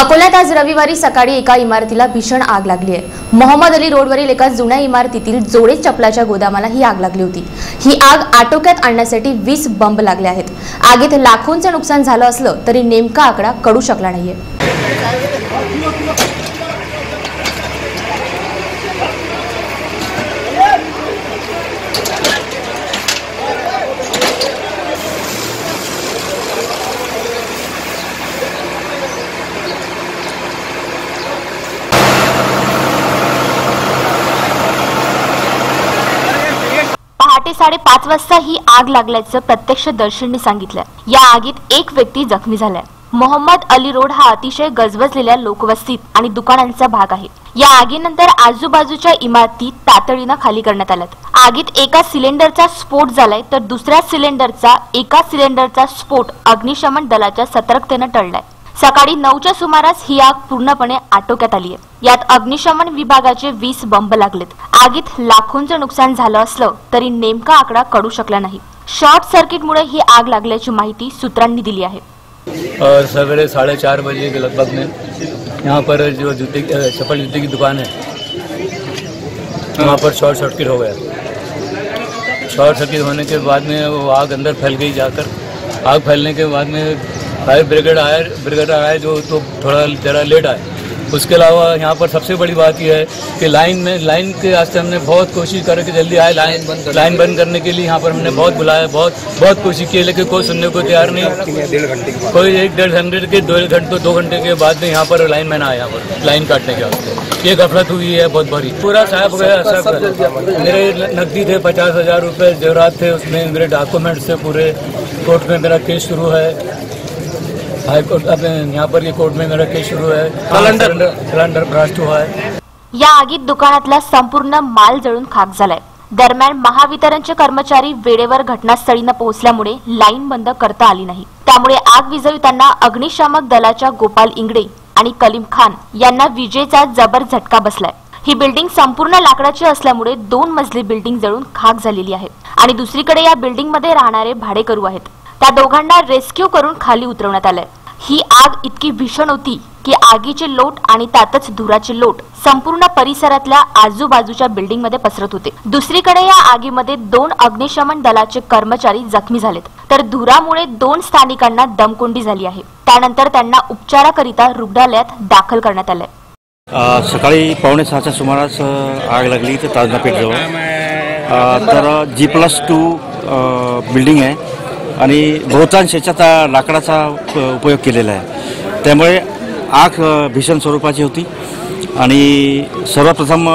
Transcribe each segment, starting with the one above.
अकोल्यात आज रविवारी सकाळी एका इमारतीला भीषण आग लागली आहे. मोहम्मद अली रोडवरील एका जुन्या इमारतीतील जोडे चपलाच्या गोदामाला ही आग लागली होती. ही आग आटोक्यात आणण्यासाठी वीस बंब लागले आहेत. आगीत लाखोंचं नुकसान झालं असलं तरी नेमका आकडा कळू शकला नाहीये. पहाटे साडेपाच वाजता ही आग लागल्याचं प्रत्यक्षदर्शींनी सांगितलं. या आगीत एक व्यक्ती जखमी झालाय. मोहम्मद अली रोड हा अतिशय गजबजलेल्या लोकवस्तीत आणि दुकानांचा भाग आहे. या आगीनंतर आजूबाजूच्या इमारती तातडीनं खाली करण्यात आल्यात. आगीत एका सिलेंडरचा स्फोट झालाय तर दुसऱ्या सिलेंडरचा एका सिलेंडरचा स्फोट अग्निशमन दलाच्या सतर्कतेनं टळलाय. सकाळी नऊच्या सुमारास ही आग पूर्णपणे आटोक्यात आली आहे यात अग्निशमन विभागाचे वीस बंब लागलेत. आगीत लाखोंचं नुकसान झालं असलं तरी नेमका आकडा कळू शकला नाही. शॉर्ट सर्किटमुळे ही आग लागल्याची माहिती सूत्रांनी दिली आहे. और सवेरे साढ़े चार बजे के लगभग में यहाँ पर जो जूते की- चप्पल जूते की दुकान है वहाँ पर शॉर्ट सर्किट हो गया। शॉर्ट सर्किट होने के बाद में वो आग अंदर फैल गई जाकर। आग फैलने के बाद में फायर ब्रिगेड आया ब्रिगेड आए जो तो थोड़ा ज़रा लेट आए। उसके अलावा यहाँ पर सबसे बड़ी बात यह है कि लाइन में लाइन के वास्ते हमने बहुत कोशिश करे कि जल्दी आए। लाइन बंद लाइन बंद करने के लिए यहाँ पर हमने बहुत बुलाया बहुत बहुत कोशिश की लेकिन कोई सुनने को तैयार नहीं। कोई एक डेढ़ घंटे के दो घंटे दो घंटे के बाद में यहाँ पर लाइन मैन आया यहाँ पर लाइन काटने के वास्ते। ये गफलत हुई है बहुत बड़ी पूरा साहब गया। मेरे नकदी थे पचास हज़ार रुपये जेवरात थे उसमें मेरे डॉक्यूमेंट्स थे पूरे। कोर्ट में मेरा केस शुरू है। हाई कोर्ट अपने यहाँ पर ये कोर्ट में मेरा केस शुरू है। सिलेंडर। सिलेंडर ब्रास्ट हुआ है। या आगीत दुकानातला संपूर्ण माल जळून खाक झालाय. दरम्यान महावितरणचे कर्मचारी वेळेवर घटनास्थळी न पोहोचल्यामुळे लाईन बंद करता आली नाही. त्यामुळे आग विझविताना अग्निशामक दलाच्या गोपाल इंगडे आणि कलीम खान यांना विजेचा जबर झटका बसलाय. ही बिल्डिंग संपूर्ण लाकडाची असल्यामुळे दोन मजली बिल्डिंग जळून खाक झालेली आहे. आणि दुसरीकडे या बिल्डिंगमध्ये राहणारे भाडेकरू आहेत. त्या दोघांना रेस्क्यू करून खाली उतरवण्यात आलंय. ही आग इतकी भीषण होती की आगीचे लोट आणि त्यातच धुराचे लोट संपूर्ण परिसरातल्या आजूबाजूच्या बिल्डिंगमध्ये पसरत होते. दुसरीकडे या आगीमध्ये दोन अग्निशमन दलाचे कर्मचारी जखमी झालेत. तर धुरामुळे दोन स्थानिकांना दमकोंडी झाली आहे. त्यानंतर त्यांना उपचाराकरिता रुग्णालयात दाखल करण्यात आलंय. सकाळी पावणे सहाच्या सुमारास आग लागली तर ताजनापेठजवळ. तर जी प्लस टू बिल्डिंग आहे. आणि बहुतांश याच्यात लाकडाचा उपयोग केलेला आहे. त्यामुळे आग भीषण स्वरूपाची होती. आणि सर्वप्रथम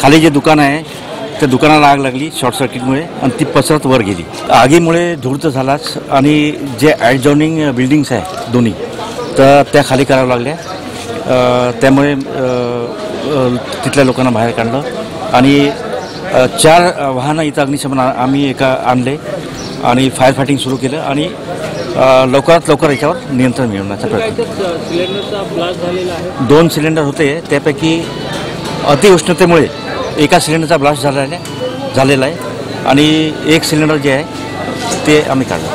खाली जे दुकान आहे त्या दुकानाला आग लागली शॉर्ट सर्किटमुळे आणि ती पसरत वर गेली. आगीमुळे धूर्त तर झालाच आणि जे ॲडजॉनिंग बिल्डिंग्स आहे दोन्ही तर त्या खाली कराव्या लागल्या. त्यामुळे तिथल्या लोकांना बाहेर काढलं. आणि चार वाहनं इथं अग्निशमन आम्ही एका आणले. आणि फायर फायटिंग सुरू केलं आणि लवकरात लवकर याच्यावर नियंत्रण मिळवण्याचा प्रयत्न. दोन सिलेंडर होते त्यापैकी अतिउष्णतेमुळे एका सिलेंडरचा ब्लास्ट झालेला आहे झालेला आहे. आणि एक सिलेंडर जे आहे ते आम्ही काढलं.